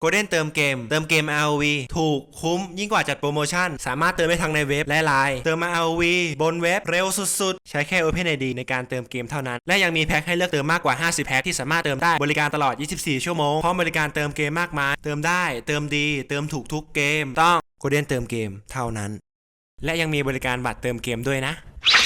โกลเด้นเติมเกม เติมเกม ROV ถูกคุ้มยิ่งกว่าจัดโปรโมชั่น สามารถเติมได้ทั้งในเว็บและไลน์เติมมา ROV บนเว็บเร็วสุดๆ ใช้แค่ OpenID ในการเติมเกมเท่านั้น และยังมีแพ็คให้เลือกเติมมากกว่า 50 แพ็คที่สามารถเติมได้บริการตลอด 24 ชั่วโมงพร้อมบริการเติมเกมมากมาย เติมได้ เติมดี เติมถูกทุกเกม ต้องโกลเด้นเติมเกมเท่านั้น และยังมีบริการบัตรเติมเกมด้วยนะ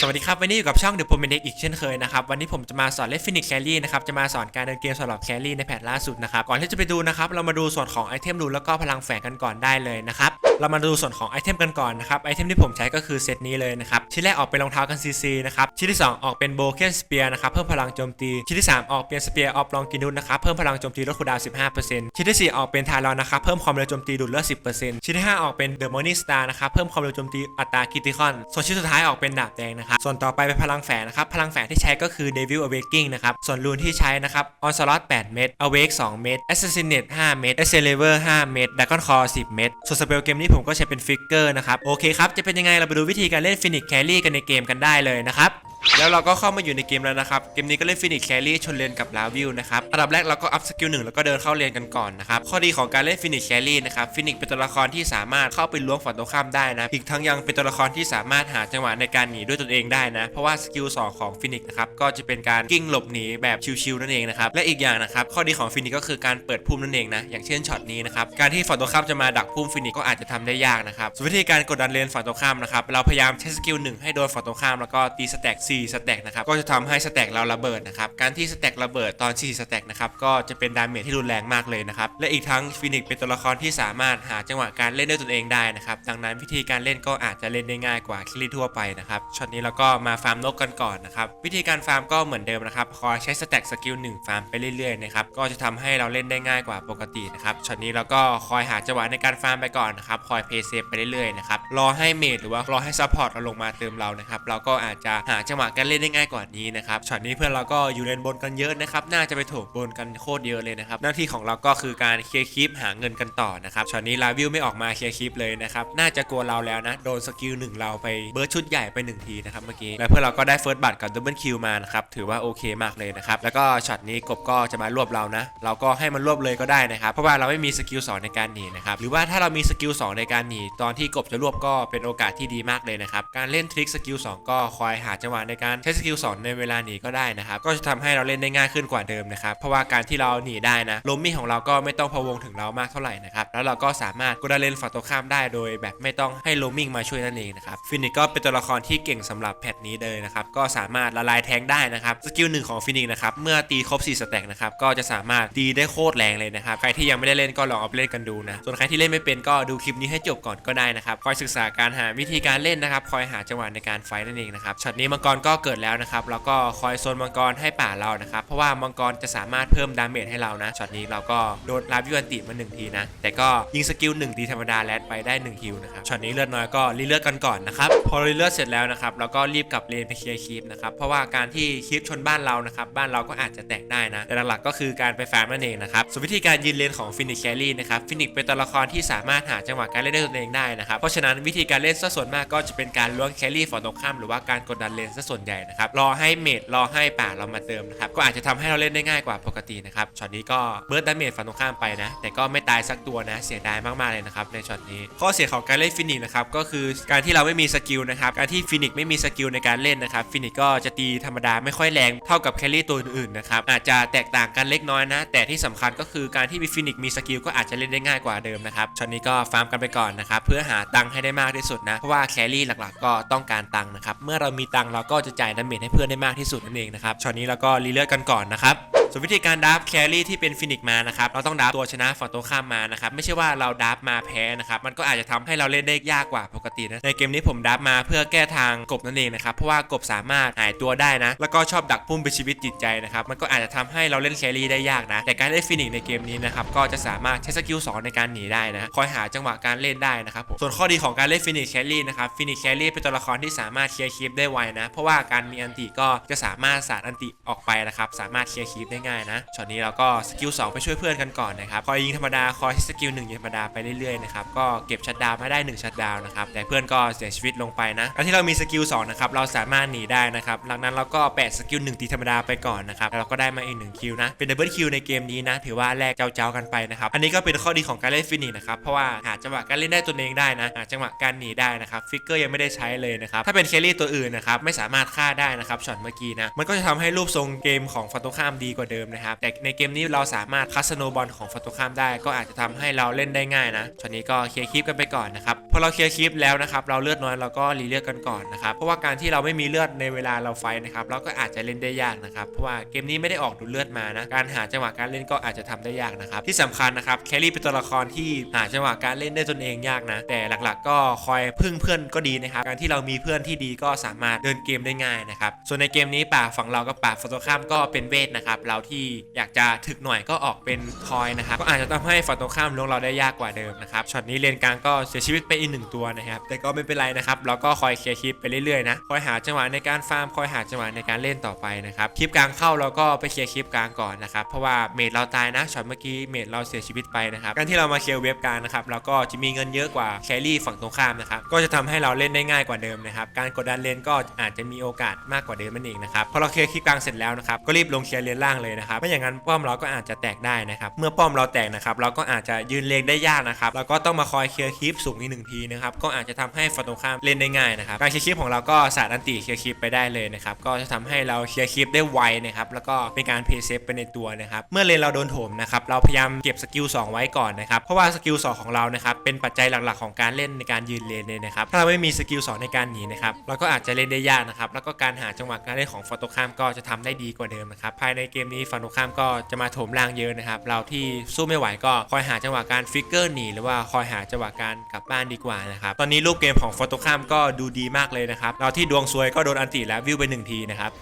สวัสดีครับ วันนี้อยู่กับช่องเดอะพ m เมเด็กอีกเช่นเคยนะครับ วันนี้ผมจะมาสอนเล่นฟินิกแครี่นะครับ จะมาสอนการเดินเกมสำหรับแครี่ในแพทล่าสุดนะครับ ก่อนที่จะไปดูนะครับ เรามาดูส่วนของไอเทมรูนแล้วก็พลังแฝงกันก่อนได้เลยนะครับ เรามาดูส่วนของไอเทมกันก่อนนะครับ ไอเทมที่ผมใช้ก็คือเซตนี้เลยนะครับ ชิ้นแรกออกเป็นรองเท้ากันซีซีนะครับ ชิ้นที่ 2 ออกเป็นโบเคนสเปียร์นะครับ เพิ่มพลังโจมตี ชิ้นที่ 3 ออกเป็นสเปียร์ออฟลองกินุสนะครับ เพิ่มพลังโจมตีลดคูดาวน์15%ชิ้นที่ 4 ออกเป็นทารอนนะครับ เพิ่มความเร็วโจมตีดูดเลือด 10%ชิ้นที่ 5 ออกเป็นเดอะมอนิสตาร์นะครับ เพิ่มความเร็วโจมตีอัตราคิติคอนส่วนชิ้นสุดท้ายออกเป็นดาบแดงนะครับส่วนต่อไปเป็นพลังแฝงนะครับ พลังแฝงที่ใช้ก็คือ Devil Awakening นะครับ ส่วนรูนที่ใช้นะครับ Onslaught 8 เม็ด Awake 2 เม็ด Assassinate 5 เม็ด Excalibur 5 เม็ด Dragon Core 10 เม็ด ส่วนสเปลเกมนี้ผมก็ใช้เป็นฟิกเกอร์นะครับ โอเคครับ จะเป็นยังไงเราไปดูวิธีการเล่นฟินิกแครี่กันในเกมกันได้เลยนะครับแล้วเราก็เข้ามาอยู่ในเกมแล้วนะครับ เกมนี้ก็เล่นฟินิกแครี่ชนเลนกับลาวิวนะครับ อันดับแรกเราก็อัพสกิลหนึ่งแล้วก็เดินเข้าเลนกันก่อนนะครับ ข้อดีของการเล่นฟินิกแครี่นะครับ ฟินิกเป็นตัวละครที่สามารถเข้าไปล้วงฝั่งตรงข้ามได้นะ อีกทั้งยังเป็นตัวละครที่สามารถหาจังหวะในการหนีด้วยตนเองได้นะ เพราะว่าสกิลสองของฟินิกนะครับก็จะเป็นการกิ้งหลบหนีแบบชิวๆนั่นเองนะครับและอีกอย่างนะครับข้อดีของฟินิกก็คือการเปิดพุ่มนั่นเองนะอย่างเช่นช็อตนี้นะครับการที่ฝั่งตรงข้ามจะมาดักพุ่มฟินิกก็อาจจะทำได้ยากนะครับส่วนวิธีการกดดันเลนฝั่งตรงข้ามนะครับเราพยายามใช้สกิลหนึ่งให้โดนฝั่งตรงข้ามแล้วก็ตีสแต็ก4สแต็กนะครับก็จะทำให้สแต็กเราระเบิดนะครับการที่สแต็กระเบิดตอน4สแต็กนะครับก็จะเป็นดาเมจที่รุนแรงมากเลยนะครับและอีกทั้งฟินิกเป็นตัวละครที่สามารถหาจังหวะการเล่นด้วยตนเองได้นะครับดังนั้นวิธีการเล่นก็อาจจะเล่นได้ง่ายกว่าคิริทั่วไปนะครับช็อตนี้เราก็มาฟาร์มนกกันก่อนนะครับ วิธีการฟาร์มก็เหมือนเดิมนะครับ คอยใช้สแต็กสกิลหนึ่งฟาร์มไปเรื่อยๆนะครับ ก็จะทำให้เราเล่นได้ง่ายกว่าปกตินะครับ ช็อตนี้เราก็คอยหาจังหวะในการฟาร์มไปก่อนนะครับ คอยเพย์เซฟไปเรื่อยๆนะครับ รอให้เมดหรือว่ารอให้ซัพพอร์ตเราลงมาเติมเรานะครับ เราก็อาจจะหาจังหวะการเล่นได้ง่ายกว่านี้นะครับ ช็อตนี้เพื่อนเราก็อยู่เลนบนกันเยอะนะครับ น่าจะไปโถมบนกันโคตรเยอะเลยนะครับ หน้าที่ของเราก็คือการเคลียร์คลิปหาเงินกันต่อนะครับ ช็อตนี้ลาวิวไม่ออกมาเคลียร์คลิปเลยนะครับ น่าจะกลัวเราแล้วนะ โดนสกิลหนึ่งเราไปเบิร์ดชุดใหญ่ไปหนึ่งทีนะครับเมื่อกี้แล้วเพื่อนเราก็ได้เฟิร์สบัตกับดับเบิลคิวมานะครับถือว่าโอเคมากเลยนะครับแล้วก็ช็อตนี้กบก็จะมารวบเรานะเราก็ให้มันรวบเลยก็ได้นะครับเพราะว่าเราไม่มีสกิลสองในการหนีนะครับหรือว่าถ้าเรามีสกิลสองในการหนีตอนที่กบจะรวบก็เป็นโอกาสที่ดีมากเลยนะครับการเล่นทริคสกิลสองก็คอยหาจังหวะในการใช้สกิลสองในเวลาหนีก็ได้นะครับก็จะทำให้เราเล่นได้ง่ายขึ้นกว่าเดิมนะครับเพราะว่าการที่เราหนีได้นะลมมี่ของเราก็ไม่ต้องพะวงถึงเรามากเท่าไหร่นะครับแล้วเราก็สามารถกดเลนฝั่งตรงข้ามได้โดย แบบไม่ต้องให้ลมิงมาช่วยนั่นเองนะครับฟินิกก็เป็นตัวละครที่เก่งสำหรับแพทนี้เลยนะครับก็สามารถละลายแทงได้นะครับสกิลหนึ่งของฟินิกนะครับเมื่อตีครบ4สแต็กนะครับก็จะสามารถตีได้โคตรแรงเลยนะครับใครที่ยังไม่ได้เล่นก็ลองเอาไปเล่นกันดูนะส่วนใครที่เล่นไม่เป็นก็ดูคลิปนี้ให้จบก่อนก็ได้นะครับคอยศึกษาการหาวิธีการเล่นนะครับคอยหาจังหวะในการไฟนั่นเองนะครับช็อตนี้มังกรก็เกิดแล้วนะครับแล้วก็คอยโซนมังกรให้ป่าเรานะครับเพราะว่ามังกรจะสามารถเพิ่มดาเมจให้เรานะช็อตนี้เราก็โดนลาวิวันติมาหนึ่งทีนะแต่ก็ยิงสกิลหนึ่งทีธรรมดาแลดไปได้หนึ่งคิวนะครับช็อตนี้เลือดน้อยก็รีเลือดกันก่อนนะครับพอรีเลือดเสร็จแล้วนะครับเราก็รีบกลับเลนไปเคลียร์คลิปนะครับ เพราะว่าการที่คลิปชนบ้านเรานะครับ บ้านเราก็อาจจะแตกได้นะ แต่หลักๆก็คือการไปฟาร์มนั่นเองนะครับส่วนวิธีการยืนเลนของฟินิกแคลรี่นะครับฟินิกเป็นตัวละครที่สามารถหาจังหวะการเล่นได้ตนเองได้นะครับ เพราะฉะนั้นวิธีการเล่นซะส่วนมากก็จะเป็นการล้วงแคลรี่ฝั่งตรงข้ามหรือว่าการกดดันเลนซะส่วนใหญ่นะครับ รอให้เมดรอให้ป่าเรามาเติมนะครับ ก็อาจจะทำให้เราเล่นได้ง่ายกว่าปกตินะครับ ช็อตนี้ก็เบิร์ดดาเมจฝั่งตรงข้ามไปนะ แต่ก็ไม่ตายสักตัวนะ เสียดายมากๆเลยนะครับในช็อตนี้ ข้อเสียของการเล่นฟินิกนะครับ ก็คือการที่เราไม่มีสกิลนะครับ การที่ฟินิกไม่มีสกิลในการเล่นนะครับฟินิกก็จะตีธรรมดาไม่ค่อยแรงเท่ากับแครี่ตัวอื่นๆนะครับอาจจะแตกต่างกันเล็กน้อยนะ แต่ที่สำคัญก็คือการที่มีฟินิกมีสกิลก็อาจจะเล่นได้ง่ายกว่าเดิมนะครับช็อตนี้ก็ฟาร์มกันไปก่อนนะครับเพื่อหาตังค์ให้ได้มากที่สุดนะเพราะว่าแครี่หลักๆ ก็ต้องการตังค์นะครับเมื่อเรามีตังค์เราก็จะจ่ายดาเมจให้เพื่อนได้มากที่สุดนั่นเองนะครับช็อตนี้เราก็รีเลือดกันก่อนนะครับส่วนวิธีการดับแครี่ที่เป็นฟินิกมานะครับเราต้องดับตัวชนะฝั่งตรงข้ามมานะครับไม่ใช่ว่าเราดับมาแพ้นะครับมันก็อาจจะทำให้เราเล่นได้ยากกว่าปกตินะในเกมนี้ผมดับมาเพื่อแก้ทางกบนั่นเองนะครับ เพราะว่ากบสามารถหายตัวได้นะ แล้วก็ชอบดักพุ่มเป็นชีวิตจิตใจนะครับ มันก็อาจจะทำให้เราเล่นแครี่ได้ยากนะ แต่การเล่นฟินิกในเกมนี้นะครับ ก็จะสามารถใช้สกิล2ในการหนีได้นะ คอยหาจังหวะการเล่นได้นะครับผมส่วนข้อดีของการเล่นฟินิกแครี่นะครับ ฟินิกแครี่เป็นตัวละครที่สามารถเคลียร์คลิปได้ไวนะ เพราะว่าการมีอันติก็จะสามารถสาดอันติออกไปนะครับ สามารถเคลียร์คีปได้ง่ายนะ ช็อตนี้เราก็สกิล2ไปช่วยเพื่อนกันก่อนนะครับ คอยยิงธรรมดา คอยสกิล1ยิงธรรมดาไปเรื่อยๆนะครับ ก็เก็บชัดดาวมาได้1ชัดดาวน์นะครับ แต่เพื่อนก็เสียชีวิตลงไปนะการที่เรามีสกิล2นะครับเราสามารถหนีได้นะครับหลังนั้นเราก็แปะสกิล1ตีธรรมดาไปก่อนนะครับแล้วเราก็ได้มาอีก1คิวนะเป็นดับเบิลคิวในเกมนี้นะถือว่าแลกเจ้าๆกันไปนะครับอันนี้ก็เป็นข้อดีของการเล่นฟินิชนะครับเพราะว่าหาจังหวะการเล่นได้ตัวเองได้นะหาจังหวะการหนีได้นะครับฟิกเกอร์ยังไม่ได้ใช้เลยนะครับถ้าเป็นแครี่ตัวอื่นนะครับไม่สามารถฆ่าได้นะครับช็อตเมื่อกี้นะมันก็จะทำให้รูปทรงเกมของฝั่งตรงข้ามดีกว่าเดิมนะครับแต่ในเกมนี้เราสามารถคัสโนบอลของฝั่งตรงข้ามได้ ก็อาจจะทำให้เราเล่นได้ง่ายนะช็อตนี้ก็เคลียร์คลิปกันไปก่อนนะครับพอเราเคลียร์คลิปแล้วนะครับเราเลือดน้อยเราก็รีเลือดกันก่อนนะครับเพราะว่าการที่เราไม่มีเลือดในเวลาเราไฟนะครับเราก็อาจจะเล่นได้ยากนะครับเพราะว่าเกมนี้ไม่ได้ออกดูดเลือดมานะการหาจังหวะการเล่นก็อาจจะทำได้ยากนะครับที่สำคัญนะครับแครี่เป็นตัวละครที่หาจังหวะการเล่นได้ตนเองยากนะ แต่หลักๆ ก็คอยพึ่งเพื่อนก็ดีนะครับการที่เรามีเพื่อนที่ดีก็สามารถเดินเกมได้ง่ายนะครับส่วนในเกมนี้ป่าฝั่งเรากับป่าฝั่งตรงข้ามก็เป็นเวทนะครับเราที่อยากจะถึกหน่อยก็ออกเป็นทอยนะครับก็อาจจะทำให้ฝั่งตรงข้ามลงเราได้ยากกว่าเดิมนะครับช็อตนี้เลนกลางก็เสียชีวิตไปอีกหนึ่งตัวนะครับแต่ก็ไม่เป็นไรนะครับเราก็คอยเคลียร์คลิปไปเรื่อยๆนะ คอยหาจังหวะในการฟาร์ม คอยหาจังหวะในการเล่นต่อไปนะครับ คลิปกลางเข้าเราก็ไปเคลียร์คลิปกลางก่อนนะครับ เพราะว่าเมดเราตายนะ ช็อตเมื่อกี้เมดเราเสียชีวิตไปนะครับ การที่เรามาเคลียร์เว็บกลางนะครับ เราก็จะมีเงินเยอะกว่าแครี่ฝั่งตรงข้ามนะครับ ก็จะทำให้เราเล่นได้ง่ายกว่าเดิมนะครับ การกดดันเลนก็อาจจะมีโอกาสมากกว่าเดิมนั่นเองนะครับ พอเราเคลียร์คลิปกลางเสร็จแล้วนะครับ ก็รีบลงเคลียร์เลนล่างเลยนะครับ ไม่อย่างนั้นป้อมเราก็อาจจะแตกได้นะครับ เมื่อป้อมเราแตกนะครับ เราก็อาจจะยืนเลนได้ยากนะครับเราก็ต้องมาคอยเคลียร์คลิปสูงอีกหนึ่งทีนะครับ ก็อาจจะทำให้ฝั่งตรงข้ามเล่นได้ง่ายนะครับ การเคลียร์คลิปของเราก็็สาดอันติเคลียร์คลิปไปได้เลยนะครับก็จะทำให้เราเคลียร์คลิปได้ไวนะครับแล้วก็เป็นการเพย์เซฟไปในตัวนะครับเมื่อเลนเราโดนโถมนะครับเราพยายามเก็บสกิล2ไว้ก่อนนะครับเพราะว่าสกิล2ของเรานะครับเป็นปัจจัยหลักๆของการเล่นในการยืนเลนเลยนะครับถ้าเราไม่มีสกิล2ในการหนีนะครับเราก็อาจจะเล่นได้ยากนะครับแล้วก็การหาจังหวะการเล่นของฝั่งตรงข้ามก็จะทำได้ดีกว่าเดิมนะครับภายในเกมนี้ฝั่งตรงข้ามก็จะมาโถมล่างเยอะนะครับเราที่สู้ไม่ไหวก็คอยหาจังหวะการฟิกเกอร์หนีหรือว่าคอยหาจังหวะการกลับบ้านดีกว่านะครับตอนนี้รูปเกมของฝั่งตรงข้ามก็ดูดีมากเลยนะครับเราที่ดวงซวยก็โดนอันติแล้ววิวไปหนึ่งทีนะครับ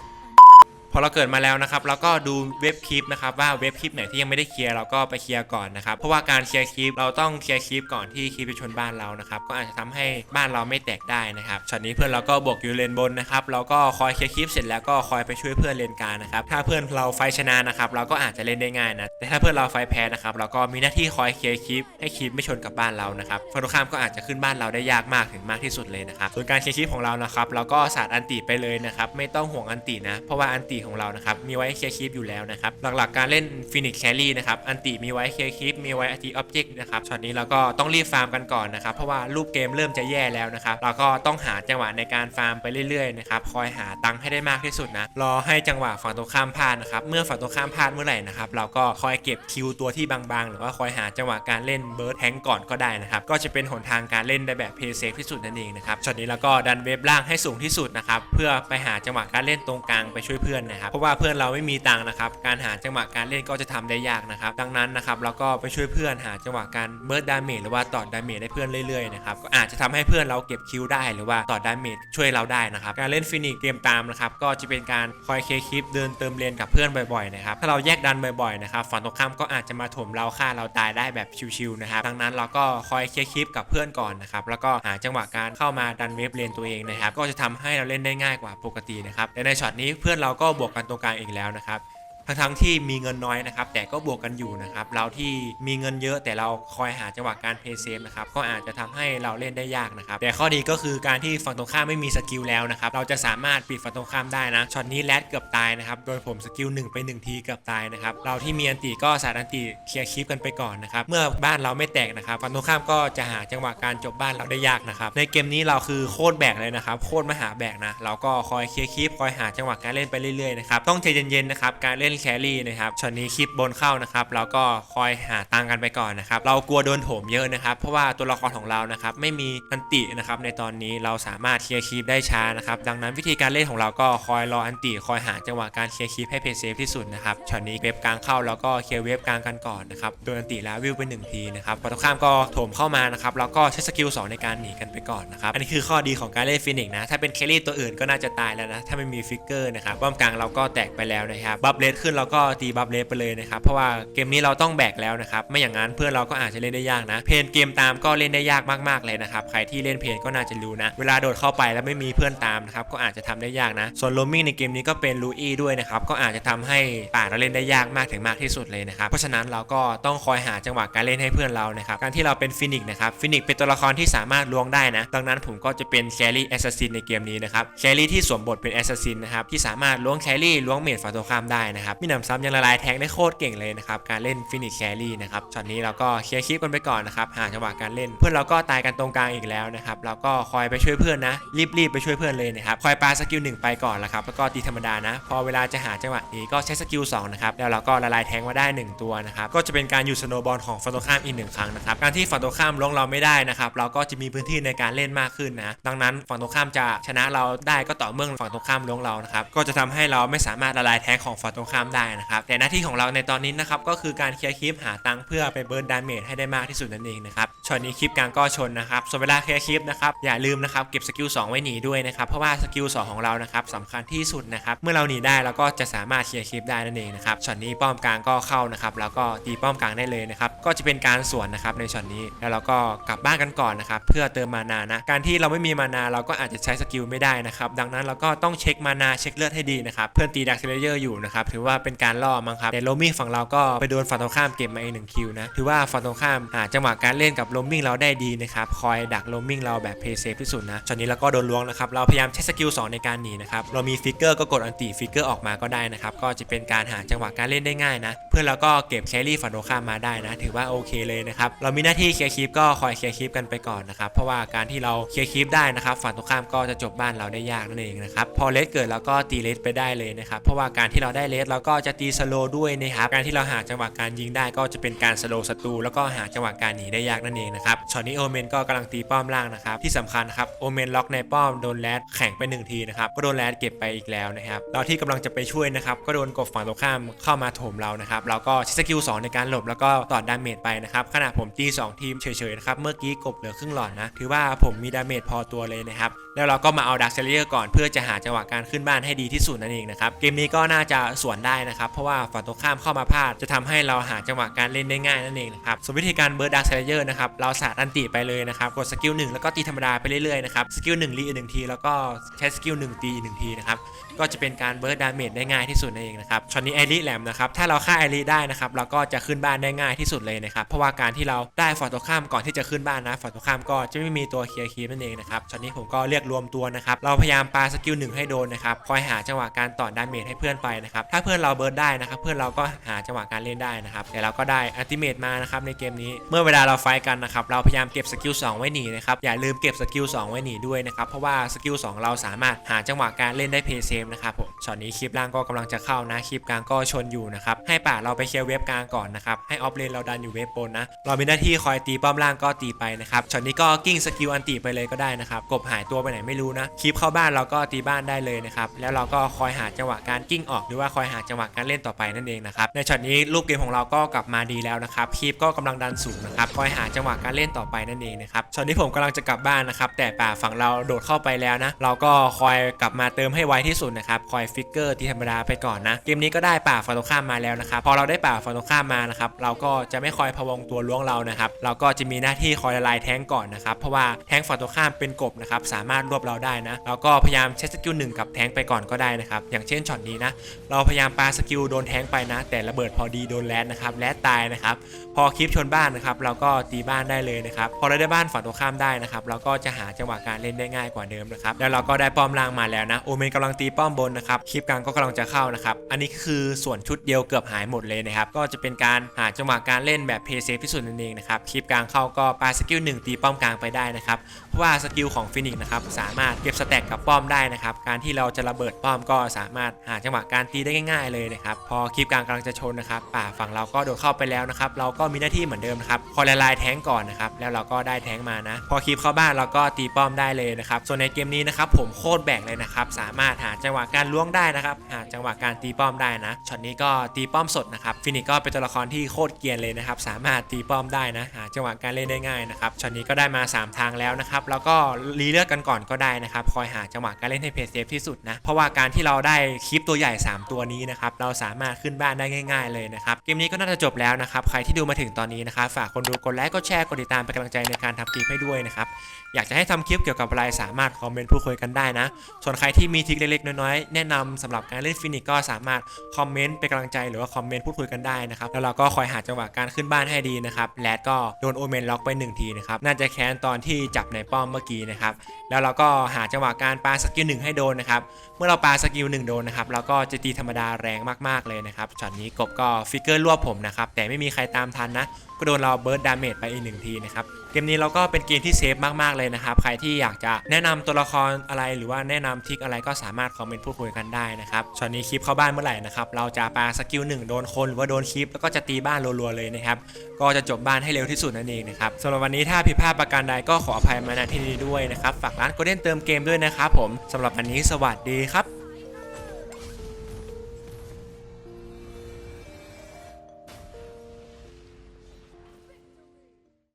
พอเราเกิดมาแล้วนะครับเราก็ดูเว็บคลิปนะครับว่าเว็บคลิปไหนที่ยังไม่ได้เคลียร์เราก็ไปเคลียร์ก่อนนะครับเพราะว่าการเคลียร์คลิปเราต้องเคลียร์คลิปก่อนที่คลิปจะชนบ้านเรานะครับก็อาจจะทำให้บ้านเราไม่แตกได้นะครับช็อตนี้เพื่อนเราก็บวกอยู่เลนบนนะครับเราก็คอยเคลียร์คลิปเสร็จแล้วก็คอยไปช่วยเพื่อนเลนกลางนะครับถ้าเพื่อนเราไฟชนะนะครับเราก็อาจจะเล่นได้ง่ายนะแต่ถ้าเพื่อนเราไฟแพ้นะครับเราก็มีหน้าที่คอยเคลียร์คลิปให้คลิปไม่ชนกับบ้านเรานะครับฝั่งตรงข้ามก็อาจจะขึ้นบ้านเราได้ยากมากถึงมากที่สุดเลยนะครับส่วนการเคลียร์คลิปของเรานะครับเราก็สาดอันติไปเลยนะครับไม่ต้องห่วงอันตินะเพราะว่าอันติของเรานะครับมีไว้เคลียร์คลิปอยู่แล้วนะครับหลักๆการเล่นฟินิกแครี่นะครับอันติมีไว้เคลียร์คลิปมีไว้อัติออบเจกต์นะครับช็อตนี้เราก็ต้องรีบฟาร์มกันก่อนนะครับเพราะว่ารูปเกมเริ่มจะแย่แล้วนะครับเราก็ต้องหาจังหวะในการฟาร์มไปเรื่อยๆนะครับคอยหาตังค์ให้ได้มากที่สุดนะรอให้จังหวะฝั่งตรงข้ามพลาดนะครับเมื่อฝั่งตรงข้ามพลาดเมื่อไหร่นะครับเราก็คอยเก็บคิวตัวที่บางๆ หรือว่าคอยหาจังหวะการเล่นเบิร์ดแทงก่อนก็ได้นะครับก็จะเป็นหนทางการเล่นได้แบบเพย์เซฟที่สุดนั่นเองนะครับช็อตนี้เราก็ดันเวฟล่างให้สูงที่สุดนะครับเพื่อไปหาจังหวะการเล่นตรงกลางไปช่วยเพื่อนนะครับเพราะว่าเพื่อนเราไม่มีตังค์นะครับการหาจังหวะการเล่นก็จะทำได้ยากนะครับดังนั้นนะครับเราก็ไปช่วยเพื่อนหาจังหวะการเบิร์ดดาเมจหรือว่าต่อดาเมจให้เพื่อนเรื่อยๆนะครับก็อาจจะทำให้เพื่อนเราเก็บคิวได้หรือว่าต่อดาเมจช่วยเราได้นะครับการเล่นฟินิกเกมตามนะครับก็จะเป็นการคอยเคียร์คลิปเดินเติมเลนกับเพื่อนบ่อยๆนะครับถ้าเราแยกดันบ่อยๆนะครับฝั่งตรงข้ามก็อาจจะมาถมเราฆ่าเราตายได้แบบชิวๆนะครับดังนั้นเราก็คอยเคียร์คลิปกับเพื่อนก่อนนะครับแล้วก็หาจังหวะการเข้ามาดันเวฟเลนตัวเองนะครับก็จะทำให้เราเล่นได้ง่ายกว่าปกตินะครับแต่ในช็อตนี้เพื่อนเราก็บวกกันตรงกลางเองแล้วนะครับ ทั้งทั้งๆที่มีเงินน้อยนะครับ แต่ก็บวกกันอยู่นะครับ เราที่มีเงินเยอะแต่เราคอยหาจังหวะการเพย์เซฟนะครับ ก็อาจจะทำให้เราเล่นได้ยากนะครับ แต่ข้อดีก็คือการที่ฝั่งตรงข้ามไม่มีสกิลแล้วนะครับ เราจะสามารถปิดฝั่งตรงข้ามได้นะ ช็อตนี้แรดเกือบตายนะครับ โดยผมสกิล1ไป 1 ทีเกือบตายนะครับ เราที่มีอันติก็สาดอันติเคลียร์คลิปกันไปก่อนนะครับ เมื่อบ้านเราไม่แตกนะครับ ฝั่งตรงข้ามก็จะหาจังหวะการจบบ้านเราได้ยากนะครับ ในเกมนี้เราคือโคตรแบกเลยนะครับ โคตรมหาแบกนะ เราก็คอยเคลียร์คลิปคอยหาจังหวะการเล่นไปเรื่อยๆนะครับ ต้องใจเย็นๆนะครับ การเล่นแครี่นะครับช็อตนี้คลิปบนเข้านะครับเราก็คอยหาตังกันไปก่อนนะครับเรากลัวโดนโถมเยอะนะครับเพราะว่าตัวละครของเรานะครับไม่มีอันตินะครับในตอนนี้เราสามารถเคลียร์คลิปได้ช้านะครับดังนั้นวิธีการเล่นของเราก็คอยรออันติคอยหาจังหวะการเคลียร์คลิปให้เพย์เซฟที่สุดนะครับช็อตนี้เว็บกลางเข้าแล้วก็เคลียร์เว็บกลางกันก่อนนะครับโดนอันติแล้ววิวไปหนึ่งทีนะครับพอตรงข้ามก็โถมเข้ามานะครับแล้วก็ใช้สกิล2ในการหนีกันไปก่อนนะครับอันนี้คือข้อดีของการเล่นฟินิกนะถ้าเป็นแครี่ตัวอื่นก็น่าจะตายแล้วนะถ้าไม่มีฟิกเกอร์นะครับป้อมกลางเราก็แตกไปแล้วนะครับบัฟเลสขึ้นเราก็ตีบัฟเลสไปเลยนะครับเพราะว่าเกมนี้เราต้องแบกแล้วนะครับไม่อย่างนั้นเพื่อนเราก็อาจจะเล่นได้ยากนะ เพนเกมตามก็เล่นได้ยากมากๆเลยนะครับใครที่เล่นเพนก็น่าจะรู้นะ เวลาโดดเข้าไปแล้วไม่มีเพื่อนตามนะครับก็อาจจะทำได้ยากนะ ส่วนโรมิ่งในเกมนี้ก็เป็นลูอี้ด้วยนะครับก็อาจจะทำให้ป่าเราเล่นได้ยากมากถึงมากที่สุดเลยนะครับเพราะฉะนั้นเราก็ต้องคอยหาจังหวะการเล่นให้เพื่อนเรานะครับการที่เราเป็นฟินิกนะครับฟินิกเป็นตัวละครที่สามารถล้วงได้นะดังนั้นผมก็จะเป็นแครี่แอสซัสซินในเกมนี้นะครับแครี่ที่สวมบทเป็นแอสซัสซินนะครับที่สามารถล้วงแครี่ล้วงเมดฝ่ายตรงข้ามได้นะครับมีหนำซ้ำยังละลายแทงได้โคตรเก่งเลยนะครับการเล่นฟินิกแครี่นะครับช็อตนี้เราก็เคลียร์คลิปกันไปก่อนนะครับหาจังหวะการเล่น เพื่อนเราก็ตายกันตรงกลางอีกแล้วนะครับเราก็คอยไปช่วยเพื่อนนะ รีบๆไปช่วยเพื่อนเลยนะครับคอยปาสกิลหนึ่งไปก่อนละครับแล้วก็ตีธรรมดานะ พอเวลาจะหาจังหวะนี้ก็ใช้สกิล2นะครับแล้วเราก็ละลายแทงมาได้ 1 ตัวนะครับก็จะเป็นการอยู่สโนบอลของฝั่งตรงข้ามอีกหนึ่งครั้งนะครับการที่ฝั่งตรงข้ามล้วงเราไม่ได้นะครับเราก็จะมีพื้นที่ในการเล่นมากขึ้นนะดังนั้นฝั่งตรงข้ามจะชนะเราได้ก็ต่อเมื่อฝั่งตรงข้ามล้วงเรานะครับก็จะทำให้เราไม่สามารถละลายแทงของฝั่งตรงข้ามได้นะครับ แต่หน้าที่ของเราในตอนนี้นะครับก็คือการเคลียร์คลิปหาตังค์เพื่อไปเบิร์นดาเมจให้ได้มากที่สุดนั่นเองนะครับช็อตนี้คลิปกลางก็ชนนะครับส่วนเวลาเคลียร์คลิปนะครับอย่าลืมนะครับเก็บสกิล2ไว้หนีด้วยนะครับเพราะว่าสกิล2ของเรานะครับสำคัญที่สุดนะครับเมื่อเราหนีได้เราก็จะสามารถเคลียร์คลิปได้นั่นเองนะครับช็อตนี้ป้อมกลางก็เข้านะครับแล้วก็ตีป้อมกลางได้เลยนะครับก็จะเป็นการสวนนะครับในช็อตนี้แล้วเราก็กลับบ้านกันก่อนนะครับเพื่อเติมมานานะการที่เราไม่มีมานาเราก็อาจจะใช้สกิลไม่ได้นะครับดังนั้นเราก็ต้องเช็คมานาเช็คเลือดให้ดีนะครับเพื่อนตีดักเซเลเยอร์อยู่นะครับถือว่า่าเป็นการล่อมั้งครับแต่โรมิ่งฝั่งเราก็ไปโดนฝั่งตรงข้ามเก็บมาเองหนึ่งคิวนะถือว่าฝั่งตรงข้ามหาจังหวะการเล่นกับโรมิ่งเราได้ดีนะครับคอยดักโรมมิ่งเราแบบเพย์เซฟที่สุดนะช็อตนี้เราก็โดนล้วงนะครับเราพยายามใช้สกิล2ในการหนีนะครับเรามีฟิกเกอร์ก็กดอันติฟิกเกอร์ออกมาก็ได้นะครับก็จะเป็นการหาจังหวะการเล่นได้ง่ายนะเพื่อนเราก็เก็บแครี่ฝั่งตรงข้ามมาได้นะ ถือว่าโอเคเลยนะครับเรามีหน้าที่เคลียร์คลิปก็คอยเคลียร์คลิปกันไปก่อนนะครับเพราะว่าการที่เราเคลียร์คลิปได้นะครับฝั่งตรงข้ามก็จะจบบ้านเราได้ยากนั่นเองนะครับพอเลสเกิดเราก็ตีเลสไปได้เลยนะครับเพราะว่าการที่เราได้เลสเราก็จะตีสโลด้วยนะครับการที่เราหาจังหวะการยิงได้ก็จะเป็นการสโลศัตรูแล้วก็หาจังหวะการหนีได้ยากนั่นเองนะครับช็อตนี้โอเมนก็กำลังตีป้อมล่างนะครับที่สำคัญครับโอเมนล็อกในป้อมโดนแรดแข่งไปหนึ่งทีนะครับก็โดนแรดเก็บไปอีกแล้วนะครับเราที่กำลังจะไปช่วยนะครับก็โดนกบฝั่งตรงข้ามเข้ามาโถมเรานะครับเราก็ใช้สกิล2ในการหลบแล้วก็ต่อดาเมจไปนะครับขณะผมตี2ทีมเฉยๆนะครับเมื่อกี้กบเหลือครึ่งหลอดนะถือว่าผมมีดาเมจพอตัวเลยนะครับแล้วเราก็มาเอาดักเซเลียก่อนเพื่อจะหาจังหวะการขึ้นบ้านให้ดีที่สุดนั่นเองนะครับเกมนี้ก็น่าจะสวนได้นะครับ เพราะว่าฝั่งตรงข้ามเข้ามาพลาด จะทำให้เราหาจังหวะการเล่นได้ง่ายนั่นเองนะครับส่วนวิธีการเบิร์ดดักเซเลเยนะครับเราสาดอันติไปเลยนะครับกดสกิลหนึ่งแล้วก็ตีธรรมดาไปเรื่อยๆนะครับสกิลหนึ่งรีอีกหนึ่งทีแล้วก็ใช้สกิลหนึ่งตีอีกหนึ่งทีนะครับ ก็จะเป็นการเบิร์ดดาเมจได้ง่ายที่สุดนั่นเองนะครับช็อตนี้ไอริแหลมนะครับถ้าเราฆ่าไอริได้นะครับเราก็จะขึ้นบ้านได้ง่ายที่สุดเลยนะครับเพราะว่าการที่เราได้ฟอร์ตข้ามก่อนที่จะขึ้นบ้านนะฟอร์ตข้ามก็จะไม่มีตัวเคลียร์คีมนั่นเองนะครับช็อตนี้ผมก็เรียกรวมตัวนะครับเราพยายามปาสกิลหนึ่งให้โดนนะครับคอยหาจังหวะการต่อดาเมจให้เพื่อนไปนะครับถ้าเพื่อนเราเบิร์ดได้นะครับเพื่อนเราก็หาจังหวะการเล่นได้นะครับแต่เราก็ได้อัลติเมตมานะครับในเกมนี้เมื่อเวลาเราไฟกันนะครับเราพยายามเก็บสกิล2ไว้หนีนะครับอย่าลืมเก็บสกิล2ไว้หนีด้วยนะครับเพราะว่าสกิล2เราสามารถหาจังหวะการเล่นได้เพย์เซฟนะครับผม ช็อตนี้คลิปล่างก็กำลังจะเข้านะคลิปกลางก็ชนอยู่นะครับให้ป่าเราไปเคลียร์เว็บกลางก่อนนะครับให้ออฟเลนเราดันอยู่เว็บบนนะเรามีหน้าที่คอยตีป้อมล่างก็ตีไปนะครับช็อตนี้ก็กิ้งสกิลอันตีไปเลยก็ได้นะครับกบหายตัวไปไหนไม่รู้นะคลิปเข้าบ้านเราก็ตีบ้านได้เลยนะครับแล้วเราก็คอยหาจังหวะการกิ้งออกหรือว่าคอยหาจังหวะการเล่นต่อไปนั่นเองนะครับในช็อตนี้รูปเกมของเราก็กลับมาดีแล้วนะครับคลิปก็กำลังดันสูงนะครับคอยหาจังหวะการเล่นต่อไปนั่นเองนะครับช็อตนี้ผมกำลังจะกลับบ้านนะครับแต่ป่าฝั่งเราโดดเข้าไปแล้วนะเราก็คอยกลับมาเติมให้ไวที่สุดนะครับคอยฟิกเกอร์ตีธรรมดาไปก่อนนะ เกมนี้ก็ได้ป่าฝั่งตรงข้ามมาแล้วนะครับ พอเราได้ป่าฝั่งตรงข้ามมานะครับ เราก็จะไม่คอยพะวงตัวล้วงเรานะครับ เราก็จะมีหน้าที่คอยละลายแท้งก่อนนะครับ เพราะว่าแท้งฝั่งตรงข้ามเป็นกบนะครับ สามารถรวบเราได้นะ เราก็พยายามใช้สกิลหนึ่งกับแท้งไปก่อนก็ได้นะครับ อย่างเช่นช็อตนี้นะ เราพยายามปาสกิลโดนแท้งไปนะ แต่ระเบิดพอดีโดนแรดนะครับ แรดตายนะครับ พอคลิปชนบ้านนะครับ เราก็ตีบ้านได้เลยนะครับ พอเราได้บ้านฝั่งตรงข้ามได้นะครับ เราก็จะหาจังหวะการเล่นได้ง่ายกว่าเดิมนะครับ แล้วเราก็ได้ป้อมล่างมาแล้วนะ โอเมนกำลังตีป้อมบนนะครับคลิปกลางก็กำลังจะเข้านะครับ อันนี้คือส่วนชุดเดียวเกือบหายหมดเลยนะครับ ก็จะเป็นการหาจังหวะการเล่นแบบเพย์เซฟที่สุดนั่นเองนะครับ คลิปกลางเข้าก็ปาสกิลหนึ่งตีป้อมกลางไปได้นะครับ เพราะว่าสกิลของฟินิกส์นะครับสามารถเก็บสแต็กกับป้อมได้นะครับ การที่เราจะระเบิดป้อมก็สามารถหาจังหวะการตีได้ง่าย ๆ เลยนะครับ พอคลิปกลางกำลังจะชนนะครับป่าฝั่งเราก็โดดเข้าไปแล้วนะครับ เราก็มีหน้าที่เหมือนเดิมนะครับคอยละลายแท้งก่อนนะครับแล้วเราก็ได้แท้งมานะ พอคลิปเข้าบ้านเราก็ตีป้อมได้เลยนะครับส่วนในเกมนี้นะครับผมโคตรแบ่งเลยนะครับสามารถหาจังหวะการล้วงได้นะครับหาจังหวะการตีป้อมได้นะช็อตนี้ก็ตีป้อมสดนะครับฟินิกก็เป็นตัวละครที่โคตรเกียนเลยนะครับสามารถตีป้อมได้นะหาจังหวะการเล่นได้ง่ายนะครับช็อตนี้ก็ได้มา 3 ทางแล้วนะครับแล้วก็รีเลือกกันก่อนก็ได้นะครับคอยหาจังหวะการเล่นให้เพจเซฟที่สุดนะเพราะว่าการที่เราได้คลิปตัวใหญ่ 3 ตัวนี้นะครับเราสามารถขึ้นบ้านได้ง่าย ๆ เลยนะครับเกมนี้ก็น่าจะจบแล้วนะครับใครที่ดูมาถึงตอนนี้นะครับฝากคนดูกดไลค์กดแชร์กดติดตามเป็นกำลังใจในการทำคลิปให้ด้วยนะครับอยากจะให้ทำคลิปเกี่ยวกับอะไรสามารถคอมเมนต์พูดคุยกันได้นะส่วนใครที่มีทริคเล็กๆน้อยๆแนะนำสำหรับการเล่นฟินิกก็สามารถคอมเมนต์เป็นกำลังใจหรือว่าคอมเมนต์พูดคุยกันได้นะครับแล้วเราก็คอยหาจังหวะการขึ้นบ้านให้ดีนะครับแรดก็โดนโอเมนล็อกไปหนึ่งทีนะครับน่าจะแค้นตอนที่จับในป้อมเมื่อกี้นะครับแล้วเราก็หาจังหวะการปาสกิลหนึ่งให้โดนนะครับเมื่อเราปาสกิลหนึ่งโดนนะครับเราก็จะตีธรรมดาแรงมากๆเลยนะครับช็อตนี้กบก็ฟิกเกอร์รวบผมนะครับแต่ไม่มีใครตามทันนะก็โดนเราเบิร์ดดาเมจไปอีกหนึ่งทีนะครับ เกมนี้เราก็เป็นเกมที่เซฟมากๆเลยนะครับ ใครที่อยากจะแนะนำตัวละครอะไรหรือว่าแนะนำทริกอะไรก็สามารถคอมเมนต์พูดคุยกันได้นะครับช็อตนี้คลิปเข้าบ้านเมื่อไหร่นะครับเราจะปาสกิลหนึ่งโดนคนหรือว่าโดนคลิปแล้วก็จะตีบ้านรัวๆเลยนะครับก็จะจบบ้านให้เร็วที่สุดนั่นเองนะครับสำหรับวันนี้ถ้าผิดพลาดประการใดก็ขออภัยมาณที่นี้ด้วยนะครับฝากร้านโกลเด้นเติมเกมด้วยนะครับผมสำหรับวันนี้สวัสดีครับ